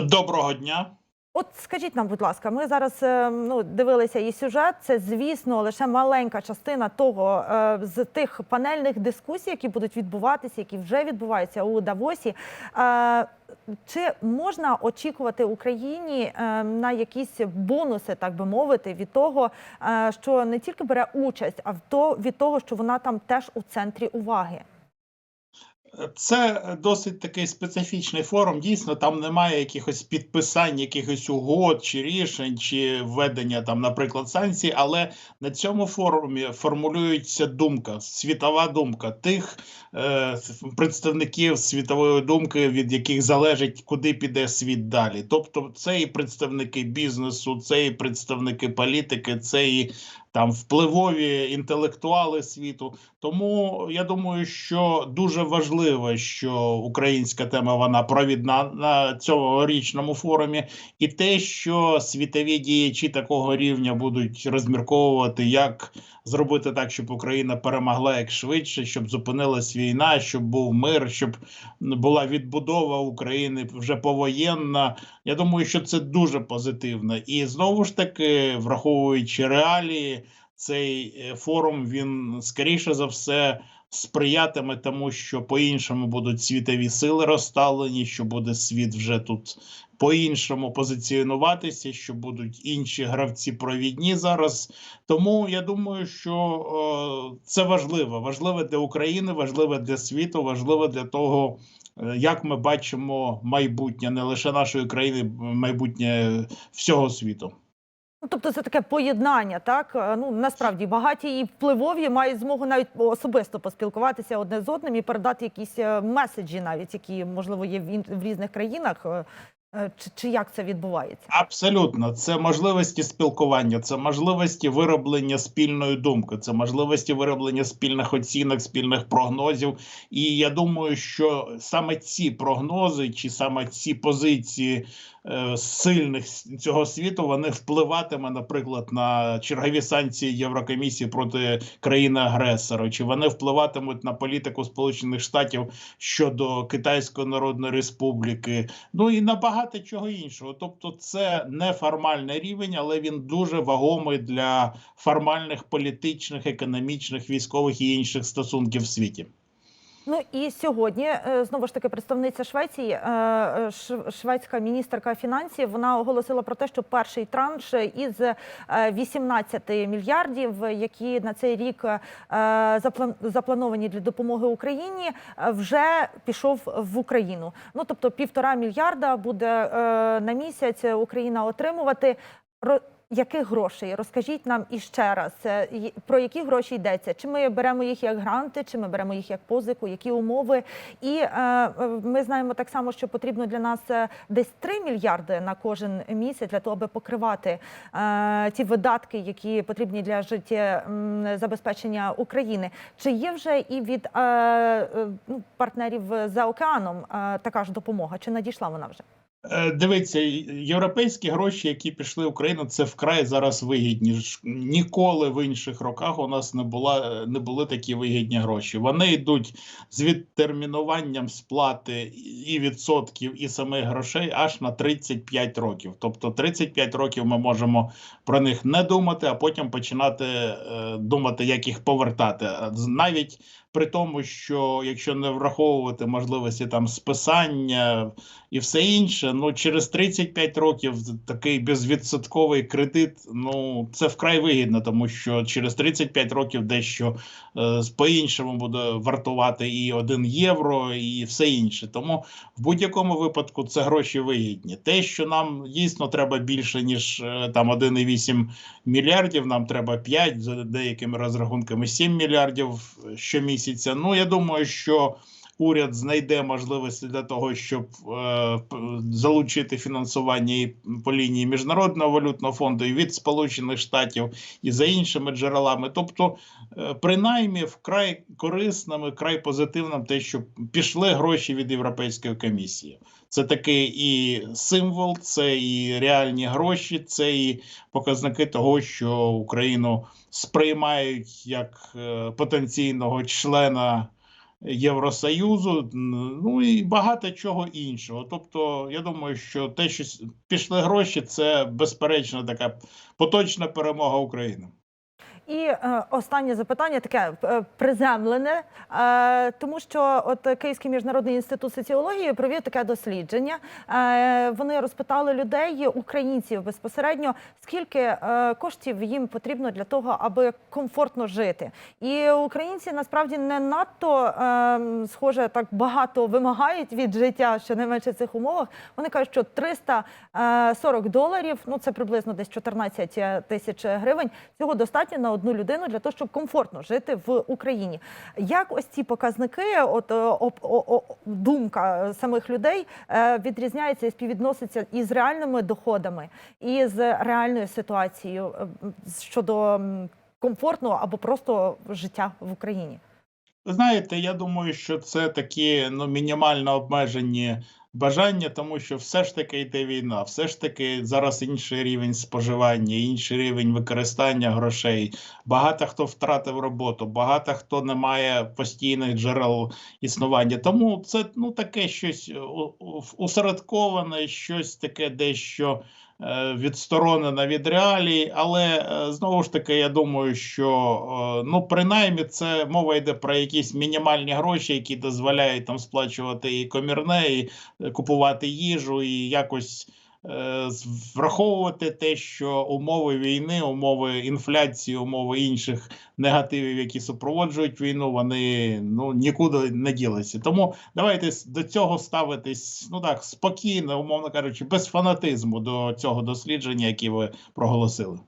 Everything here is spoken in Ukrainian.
Доброго дня. От скажіть нам, будь ласка, ми зараз е, ну, дивилися і сюжет. Це, звісно, лише маленька частина того е, з тих панельних дискусій, які будуть відбуватися, які вже відбуваються у Давосі. Е, Чи можна очікувати Україні на якісь бонуси, так би мовити, від того, що не тільки бере участь, а від того, що вона там теж у центрі уваги? Це досить такий специфічний форум. Дійсно, там немає якихось підписань, якихось угод чи рішень, чи введення там, наприклад, санкцій. Але на цьому форумі формулюється думка, світова думка тих е, представників світової думки, від яких залежить, куди піде світ далі. Тобто, це і представники бізнесу, це і представники політики, це і там впливові інтелектуали світу. Тому я думаю, що дуже важливо, що українська тема вона провідна на цьогорічному форумі, і те, що світові діячі такого рівня будуть розмірковувати, як зробити так, щоб Україна перемогла як швидше, щоб зупинилась війна, щоб був мир, щоб була відбудова України вже повоєнна. Я думаю, що це дуже позитивно. І знову ж таки, враховуючи реалії, цей е, форум він скоріше за все сприятиме тому, що по-іншому будуть світові сили розставлені, що буде світ вже тут по-іншому позиціонуватися, що будуть інші гравці провідні зараз. Тому я думаю, що е, це важливо. Важливо для України, важливо для світу, важливо для того. е, Як ми бачимо майбутнє не лише нашої країни, майбутнє всього світу. Ну, тобто це таке поєднання, так Е, ну насправді багаті і впливові мають змогу навіть особисто поспілкуватися одне з одним і передати якісь е, меседжі, навіть які можливо є в, різних країнах. Е, Чи, чи як це відбувається? Абсолютно, це можливості спілкування, це можливості вироблення спільної думки, це можливості вироблення спільних оцінок, спільних прогнозів. І я думаю, що саме ці прогнози, чи саме ці позиції сильних цього світу, вони впливатиме, наприклад, на чергові санкції Єврокомісії проти країни-агресора, чи вони впливатимуть на політику Сполучених Штатів щодо Китайської Народної Республіки, ну і на багато чого іншого. Тобто, це неформальний рівень, але він дуже вагомий для формальних політичних, економічних, військових і інших стосунків в світі. Ну і сьогодні е, знову ж таки представниця Швеції, е, е, шведська міністерка фінансів, вона оголосила про те, що перший транш із е, 18 мільярдів, які на цей рік заплановані для допомоги Україні, вже пішов в Україну. Ну тобто півтора мільярда буде на місяць Україна отримувати. Яких грошей? Розкажіть нам іще раз, е, про які гроші йдеться? Чи ми беремо їх як гранти, чи ми беремо їх як позику, які умови? І е, е, ми знаємо так само, що потрібно для нас е, десь 3 мільярди на кожен місяць для того, аби покривати е, ті видатки, які потрібні для життя забезпечення України. Чи є вже і від е, ну, партнерів за океаном е, така ж допомога? Чи надійшла вона вже? Е, Дивіться, європейські гроші, які пішли в Україну, це вкрай зараз вигідні. Ніколи в інших роках у нас не була не були такі вигідні гроші. Вони йдуть з відтермінуванням сплати і відсотків, і самих грошей аж на 35 років. Тобто 35 років ми можемо про них не думати, а потім починати е, думати, як їх повертати. З- Навіть при тому, що якщо не враховувати можливості там списання і все інше, ну через 35 років такий безвідсотковий кредит, ну це вкрай вигідно, тому що через 35 років дещо е, по-іншому буде вартувати і 1 євро, і все інше. Тому в будь-якому випадку це гроші вигідні. Те, що нам дійсно треба більше ніж е, там 1,8 мільярдів, нам треба 5, за деякими розрахунками 7 мільярдів щомісяця. Ну я думаю, що уряд знайде можливості для того, щоб е, залучити фінансування і по лінії міжнародного валютного фонду і від Сполучених Штатів і за іншими джерелами. Тобто, е, принаймні, вкрай корисним, і вкрай позитивним те, що пішли гроші від Європейської комісії. Це такий і символ, це і реальні гроші, це і показники того, що Україну сприймають як е, потенційного члена Євросоюзу, ну і багато чого іншого. Тобто, я думаю, що те, що пішли гроші, це безперечно така поточна перемога України. І е, останнє запитання таке е, приземлене, е, тому що от Київський міжнародний інститут соціології провів таке дослідження. Е, вони розпитали людей, українців безпосередньо, скільки е, коштів їм потрібно для того, аби комфортно жити. І українці насправді не надто е, схоже так багато вимагають від життя, що не менше цих умовах. Вони кажуть, що 340 доларів, ну це приблизно десь 14 тисяч гривень. Цього достатньо на одну людину для того, щоб комфортно жити в Україні. Як ось ці показники, от е, об- о- о- думка самих людей е, відрізняється і співвідноситься із реальними доходами, і з реальною ситуацією е, щодо комфортного або просто життя в Україні? Знаєте, я думаю, що це такі ну, мінімально обмежені бажання, тому що все ж таки йде війна, все ж таки зараз інший рівень споживання, інший рівень використання грошей. Багато хто втратив роботу, багато хто не має постійних джерел існування. Тому це ну таке щось е, усередковане, щось таке дещо е, відсторонене від реалій. Але е, знову ж таки, я думаю, що е, ну принаймні це мова йде про якісь мінімальні гроші, які дозволяють там сплачувати і комірне, і купувати їжу, і якось. Е, Враховувати те, що умови війни, умови інфляції, умови інших негативів, які супроводжують війну, вони ну нікуди не ділися. Тому давайте до цього ставитись ну так спокійно, умовно кажучи, без фанатизму до цього дослідження, яке ви проголосили.